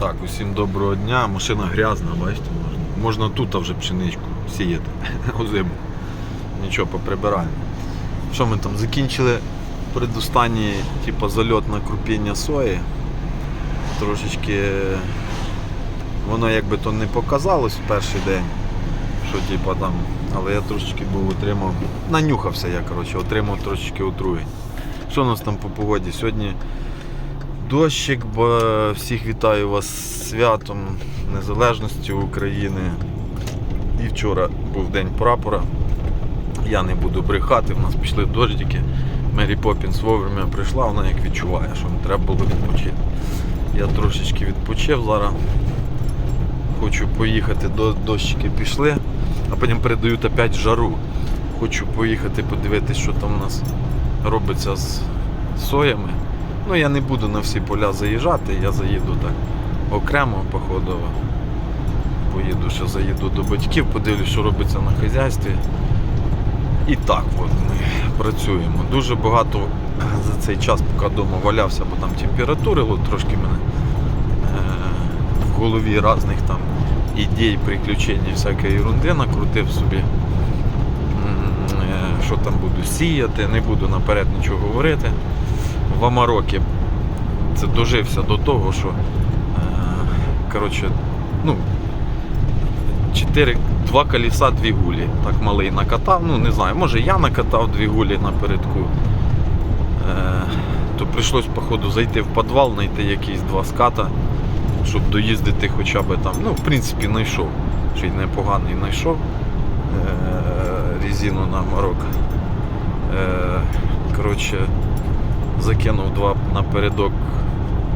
Так, усім доброго дня. Машина грязна, бачите, можна, можна тут вже пшеничку сіяти озиму. Нічого, поприбираємо. Що ми там закінчили передостанній типу, зальот на крупіння сої. Трошечки воно якби то не показалось в перший день, що типу, там, але я трошечки був отримав, нанюхався я, коротше, отримав трошечки отруєнь. Що у нас там по погоді? Сьогодні дощик, бо всіх вітаю вас з святом Незалежності України. І вчора був день прапора. Я не буду брехати, в нас пішли дождики. Мері Поппінс вовремя прийшла, вона як відчуває, що треба було відпочити. Я трошечки відпочив зараз. Хочу поїхати, до дощики пішли, а потім передають опять жару. Хочу поїхати подивитися, що там у нас робиться з соями. Ну я не буду на всі поля заїжджати, я заїду так окремо, походу. Поїду, ще заїду до батьків, подивлюсь, що робиться на хазяйстві. І так от ми працюємо. Дуже багато за цей час, поки вдома валявся, бо там температурило трошки мене е, в голові різних там ідей, приключень, всякої ерунди накрутив собі. Е, Що там буду сіяти, не буду наперед нічого говорити. В Амарокі це дожився до того, що е, коротше, ну, 4, два колеса, дві гулі. Так малий накатав. Ну не знаю, може я накатав дві гулі напередку. Е, то прийшлось, походу, зайти в підвал, знайти якісь два ската, щоб доїздити хоча б там. Ну, в принципі, знайшов. Ще й непоганий знайшов е, резину на Марок. Е, коротше, закинув два напередок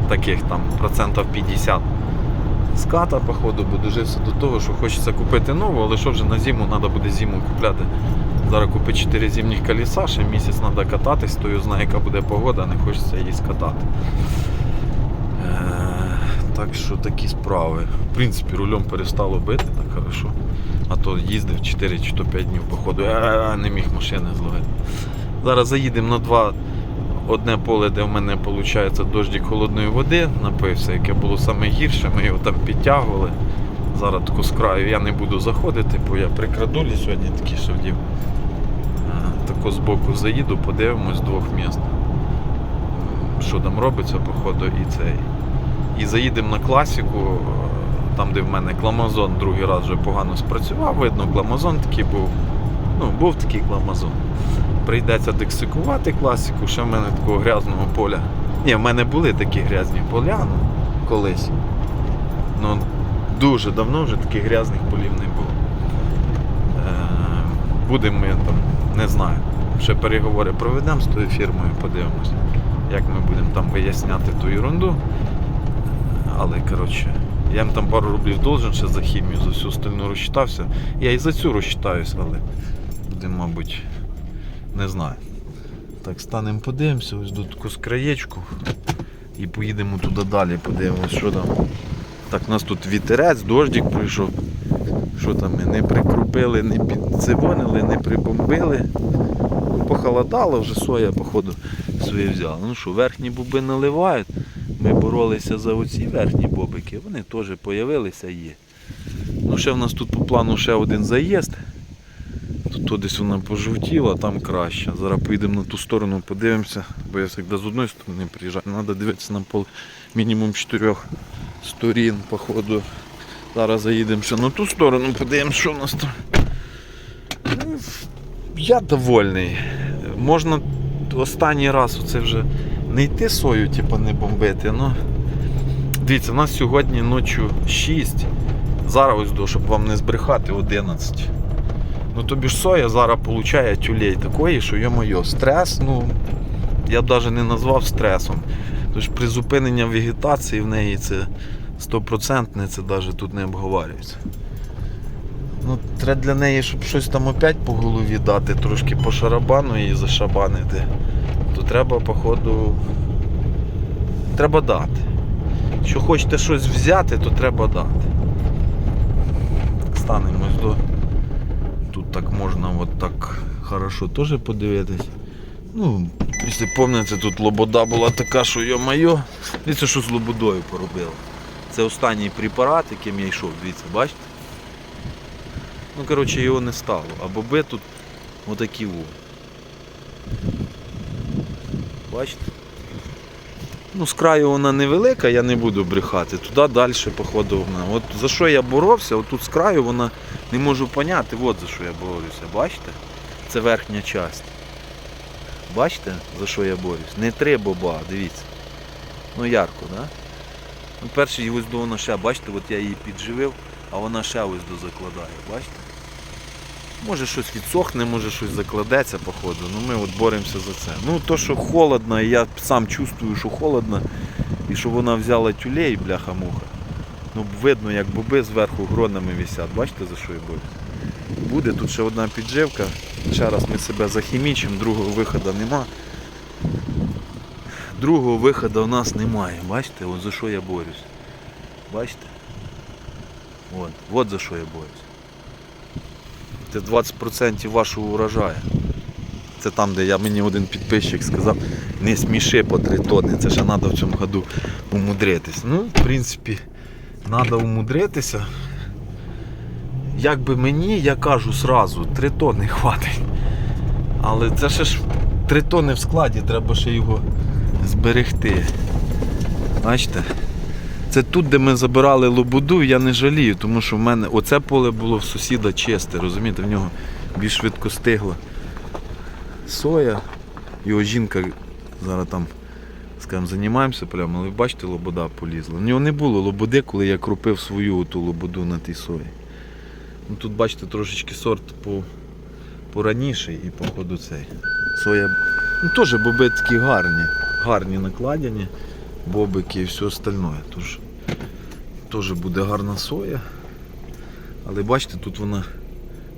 таких там процентів 50 ската, походу, бо дожився до того, що хочеться купити нову, але що вже на зиму треба буде зиму купляти. Зараз купити 4 зимніх колеса, ще місяць треба кататись, то я знаю, яка буде погода, не хочеться її скатати. Е, так що такі справи. В принципі, рулем перестало бити, так хорошо. А то їздив 4 чи то 5 днів, походу, е, не міг машини зловити. Зараз заїдемо на два одне поле, де в мене виходить дождик холодної води, напився, яке було саме гірше, ми його там підтягували. Зараз таку з краю я не буду заходити, бо я при крадулі сьогодні такий що вдів. Е, Тако збоку заїду, подивимось з двох міст. Що там робиться, походу, і цей. І заїдемо на класіку, е, там, де в мене кламазон другий раз вже погано спрацював, видно, кламазон такий був. Ну, був такий кламазон прийдеться дексикувати класику, ще в мене такого грязного поля. Ні, в мене були такі грязні поля ну, колись. Ну, дуже давно вже таких грязних полів не було. Е, будемо ми там, не знаю. Ще переговори проведемо з тою фірмою, подивимося, як ми будемо там виясняти ту ерунду. Але коротше, я їм там пару рублів должен ще за хімію, за всю остальну розчитався. Я і за цю розчитаюся, але будемо, мабуть, не знаю. Так, станемо подивимося, ось тут таку скраєчку і поїдемо туди далі, подивимось, що там. Так, у нас тут вітерець, дождик прийшов. Що там ми не прикрупили, не підцивонили, не прибомбили. Ну, Похолодало, вже соя, походу, своє взяла. Ну що, верхні боби наливають. Ми боролися за оці верхні бобики, вони теж з'явилися є. Ну, ще в нас тут по плану ще один заїзд. То десь вона пожовтіла, там краще. Зараз поїдемо на ту сторону, подивимося, бо я завжди з одної сторони приїжджаю. Треба дивитися на пол мінімум чотирьох сторін, походу. Зараз заїдемо на ту сторону, подивимося, що в нас там. Ну, Я довольний. Можна останній раз оце вже не йти сою, типу не бомбити. Ну, дивіться, у нас сьогодні ночі 6. Зараз ось до, щоб вам не збрехати, 11. Ну тобі ж соя зараз получає тюлей такої, що йо-моє, стрес, ну я б навіть не назвав стресом. Тож призупинення вегетації в неї це стопроцентне, це навіть тут не обговорюється. Ну, треба для неї, щоб щось там опять по голові дати, трошки по шарабану її зашабанити, то треба, походу, треба дати. Якщо хочете щось взяти, то треба дати. Станемось до. Тут так можна от так хорошо теж подивитись. Ну, якщо пам'ятаєте, тут лобода була така, що йо-майо. Дивіться, що з лободою поробили. Це останній препарат, яким я йшов, дивіться, бачите? Ну, коротше, його не стало. А боби тут отакі. Бачите? Ну, з краю вона невелика, я не буду брехати. Туди далі, походу, вона. От за що я боровся, от тут з краю вона не можу поняти, от за що я борюся. Бачите? Це верхня частина. Бачите, за що я борюсь? Не три боба, дивіться. Ну ярко? Да? Ну, перший ось до вона ще, бачите, от я її підживив, а вона ще ось до закладає, бачите? Може щось відсохне, може щось закладеться, походу. Ну ми от боремося за це. Ну то, що холодно, і я сам чувствую, що холодно, і що вона взяла тюлей, бляха-муха. Ну видно, як боби зверху гронами висять. Бачите, за що я борюсь? Буде тут ще одна підживка. Ще раз ми себе захімічимо, другого виходу нема. Другого виходу у нас немає. Бачите, от за що я борюсь. Бачите? От, от за що я борюсь. Це 20% вашого урожаю. Це там, де я, мені один підписчик сказав, не сміши по 3 тонни, це ще треба в цьому году умудритись. Ну, в принципі, треба умудритися. Як би мені, я кажу сразу, 3 тонни хватить. Але це ще ж 3 тонни в складі, треба ще його зберегти. Бачите? Це тут, де ми забирали лободу, я не жалію, тому що в мене оце поле було в сусіда чисте, розумієте, в нього більш швидко стигла соя. Його жінка зараз там, скажімо, займаємося полем, але бачите, лобода полізла. У нього не було лободи, коли я кропив свою ту лободу на тій сої. Ну, тут бачите трошечки сорт по, пораніший і походу цей. Соя. Ну теж боби такі гарні, гарні накладені, бобики і все остальне. Тож теж буде гарна соя. Але бачите, тут вона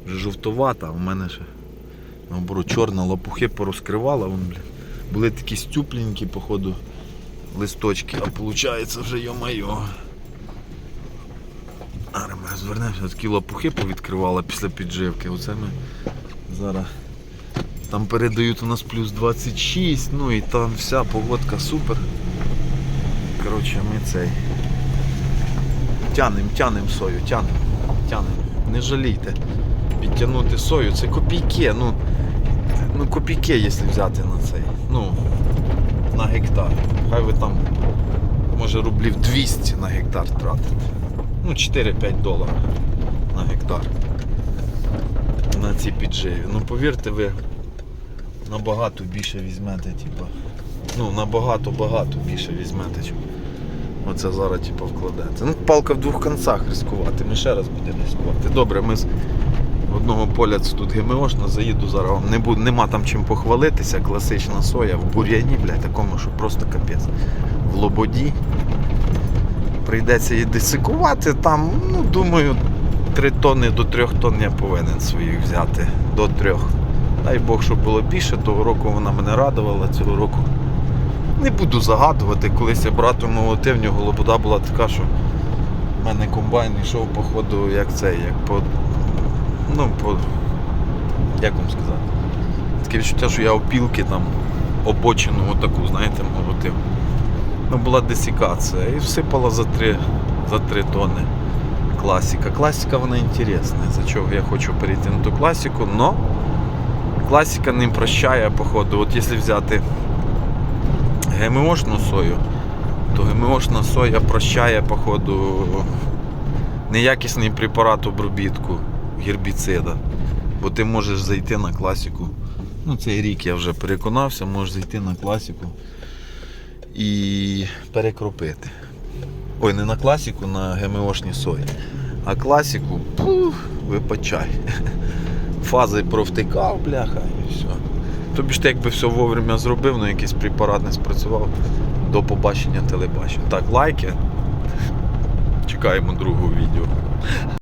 вже жовтовата, а у мене ще наоборот чорна лопухи порозкривала. Вон, блін. Були такі стюпленькі, походу, листочки, а виходить вже йо-майо. А звернемося, такі лопухи повідкривала після підживки. Оце ми зараз там передають у нас плюс 26, ну і там вся погодка супер. Коротше, ми цей. Тянем, тянем сою, тянем, тянем. Не жалійте. Підтягнути сою, це копійки, ну, ну копійки, якщо взяти на цей. Ну, на гектар. Хай ви там, може, рублів 200 на гектар тратите. Ну, 4-5 доларів на гектар. На ці підживі. Ну повірте ви, набагато більше візьмете, типу. Ну, набагато багато більше візьмете, оце зараз типу, вкладеться. Ну, палка в двох кінцях ризикувати. Ми ще раз будемо ризикувати. Добре, ми одного поля це тут ГМОшно, заїду зараз. Не буду, нема там чим похвалитися. Класична соя в бур'яні, блядь, такому, що просто капець. В лободі. Прийдеться її десикувати там, ну, думаю, 3 тонни до 3 тонн я повинен своїх взяти. До 3. Дай Бог, щоб було більше, того року вона мене радувала, цього року. Не буду загадувати, колись я брату молотив, в нього лобода була така, що в мене комбайн йшов, походу, як цей, як по. Ну, по. Як вам сказати? Таке відчуття, що я опілки там обочину отаку, знаєте, молотив. Ну, була десікація і всипала за 3, за 3 тонни. Класика. Класика вона інтересна. За чого я хочу перейти на ту класику, но класика не прощає, походу. От якщо взяти ГМОшну сою, то ГМОшна соя прощає, походу, неякісний препарат обробітку гербіцида. Бо ти можеш зайти на класику. Ну, цей рік я вже переконався, можеш зайти на класику і перекропити. Ой, не на класику, на ГМОшні сої. А класику, пух, випачай. Фази провтикав, бляха, і все. Тобі ж ти якби все вовремя зробив, ну якийсь препарат не спрацював до побачення телебачення. Так, лайки. Чекаємо другого відео.